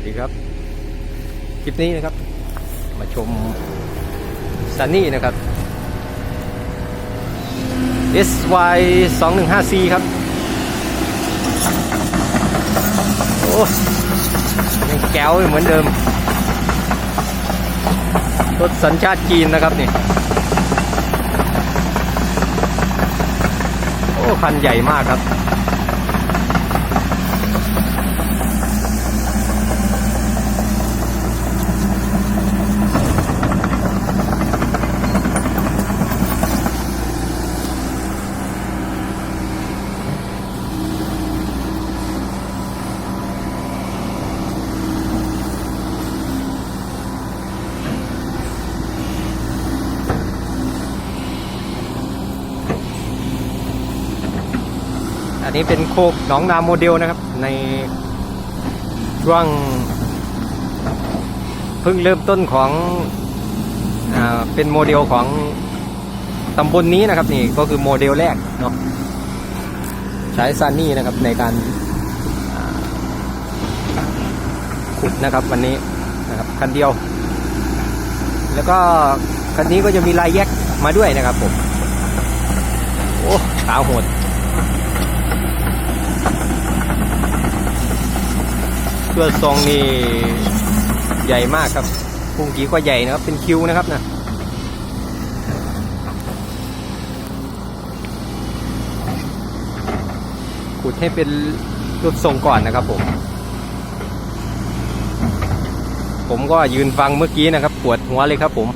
วัสดีครับ คลิปนี้นะครับ มาชมซันนี่นะครับ SY 2 1 5 C ครับ โอ้ยังแก้วเหมือนเดิม รถสัญชาติจีนนะครับนี่ โอ้ คันใหญ่มากครับ อันนี้เป็นโคกหนองนาโมเดลนะครับ ในช่วงเพิ่งเริ่มต้นของอเป็นโมเดลของตำบลนนี้นะครับนี่ก็คือโมเดลแรกเนาะใช้ซานี่นะครับในการขุดนะครับวันนี้นะครับคันเดียว แล้วก็คันนี้ก็จะมีลายแยกมาด้วยนะครับผม โอ้ขาวโหด เพื่อทรงนี่ใหญ่มากครับพุงกีก็ใหญ่นะครับ เป็นคิวนะครับนะขุดให้เป็นรูปทรงก่อนนะครับผม ผมก็ยืนฟังเมื่อกี้นะครับ ปวดหัวเลยครับผม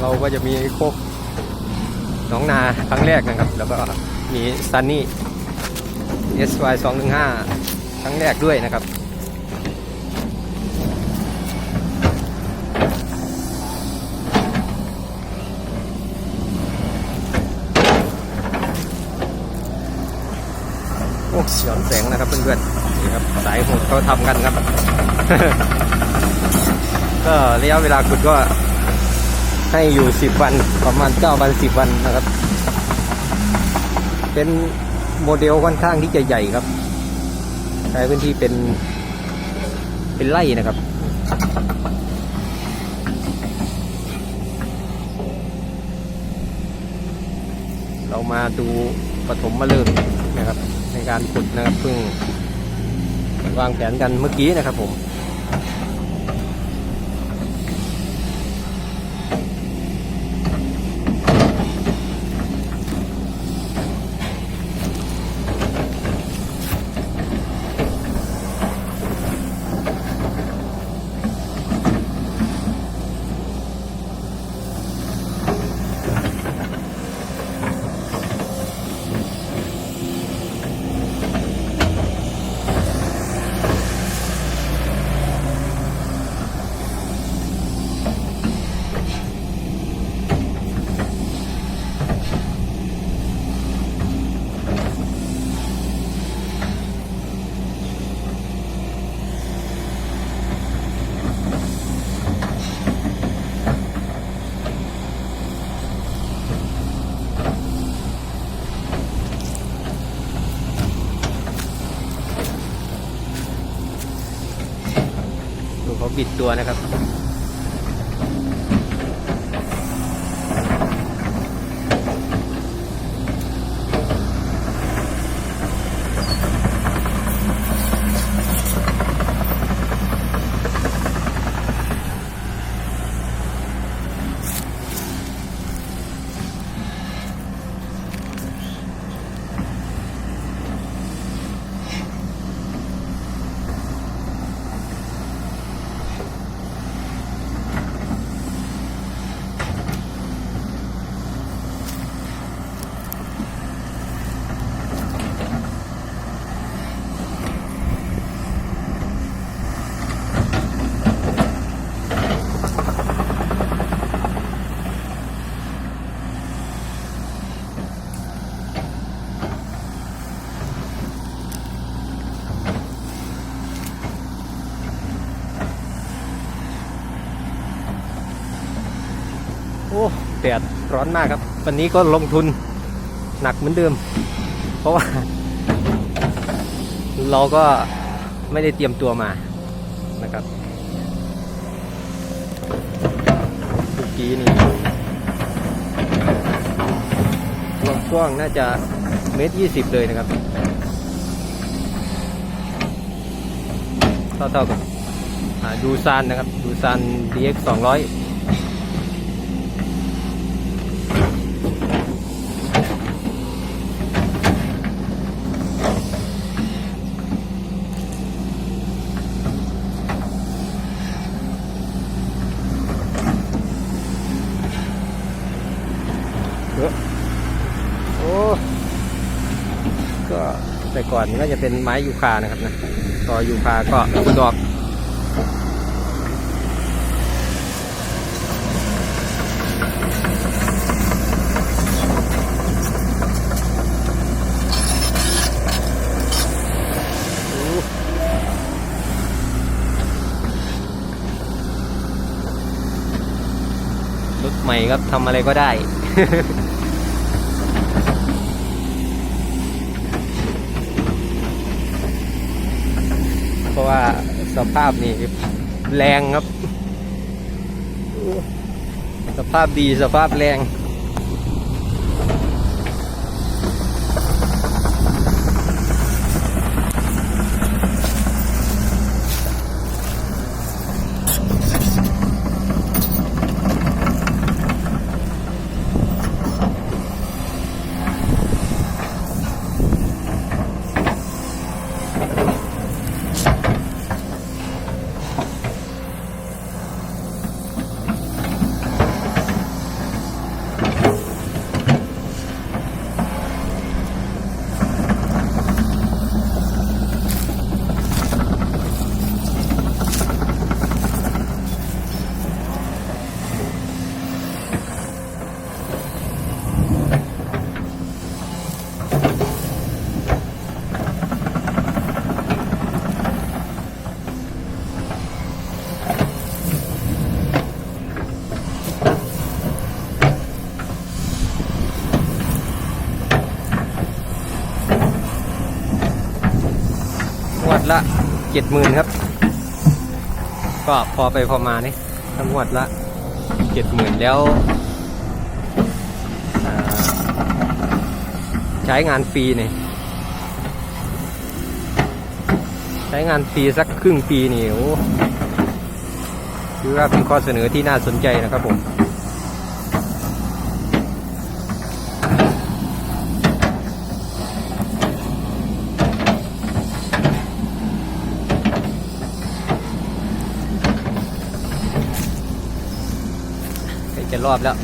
เราก็จะมีโคก น้องนาครั้งแรกนะครับ แล้วก็มีซันนี่ SY 2 1 5ครั้งแรกด้วยนะครับโอ้เฉียนแสงนะครับเพื่อนๆนี่ครับสายโหดเขาทำกันครับ ก็ระยะเวลาขุดก็ ให้อยู่สิบวันประมาณเก้าวันสิบวันนะครับ เป็นโมเดลค่อนข้างที่จะใหญ่ครับใช้พื้นที่เป็นเป็นไร่นะครับเรามาดูปฐมมาเริ่มนะครับ ในการขุดนะครับเพิ่งวางแผนกันเมื่อกี้นะครับผม ค บิดตัวนะครับ โอ้ แดดร้อนมากครับ วันนี้ก็ลงทุนหนักเหมือนเดิม เพราะว่า เราก็ไม่ได้เตรียมตัวมานะครับเมื่อกี้นี่ควมกว้างน่าจะเมตรยี่สิบเลยนะครับเท่าๆกับดูซานนะครับ ดูซาน DX 200 เยอะโอ้ ก็แต่ ก่อนนก็จะเป็นไม้ยูคานะครับนะต่อยูคาก็ดอกรถใหม่ครับทำอะไรก็ได้ เพราะว่าสภาพนี่แรงครับ สภาพดีสภาพแรงงวดละ เจ็ดหมื่นครับ ก็พอไปพอมานี่ทั้งงวดละเจ็ดหมื่นแล้ว ใช้งานฟรีนี่ใช้งานฟรีสักครึ่งปีนี่โอ้คือว่าเป็นข้อเสนอที่น่าสนใจนะครับผม จะรอบแล้ว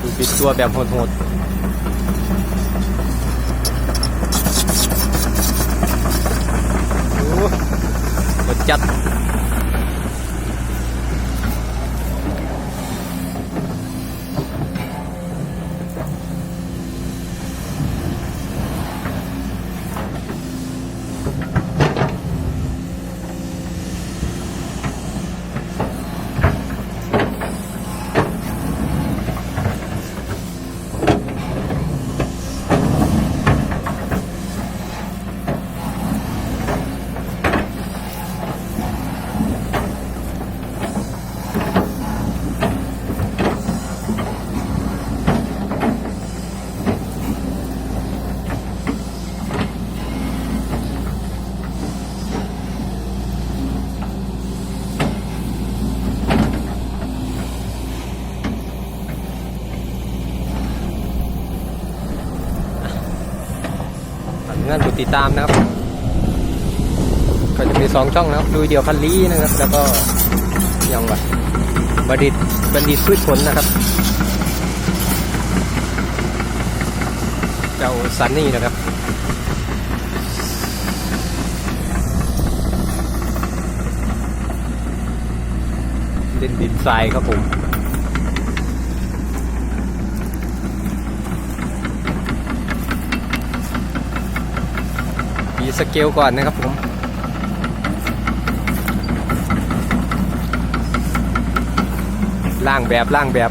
ดูปิดตัวแบบโหดๆโอ้หมดจัด ติดตามนะครับ ก็จะมีสองช่องนะครับดูเดียวคันลีนะครับ แล้วก็ยังวะบดิตบัณฑิตพืชผลนะครับ เจ้าซันนี่นะครับเล่นดินทรายครับผม สเกลก่อนนะครับผมล่างแบบล่างแบบ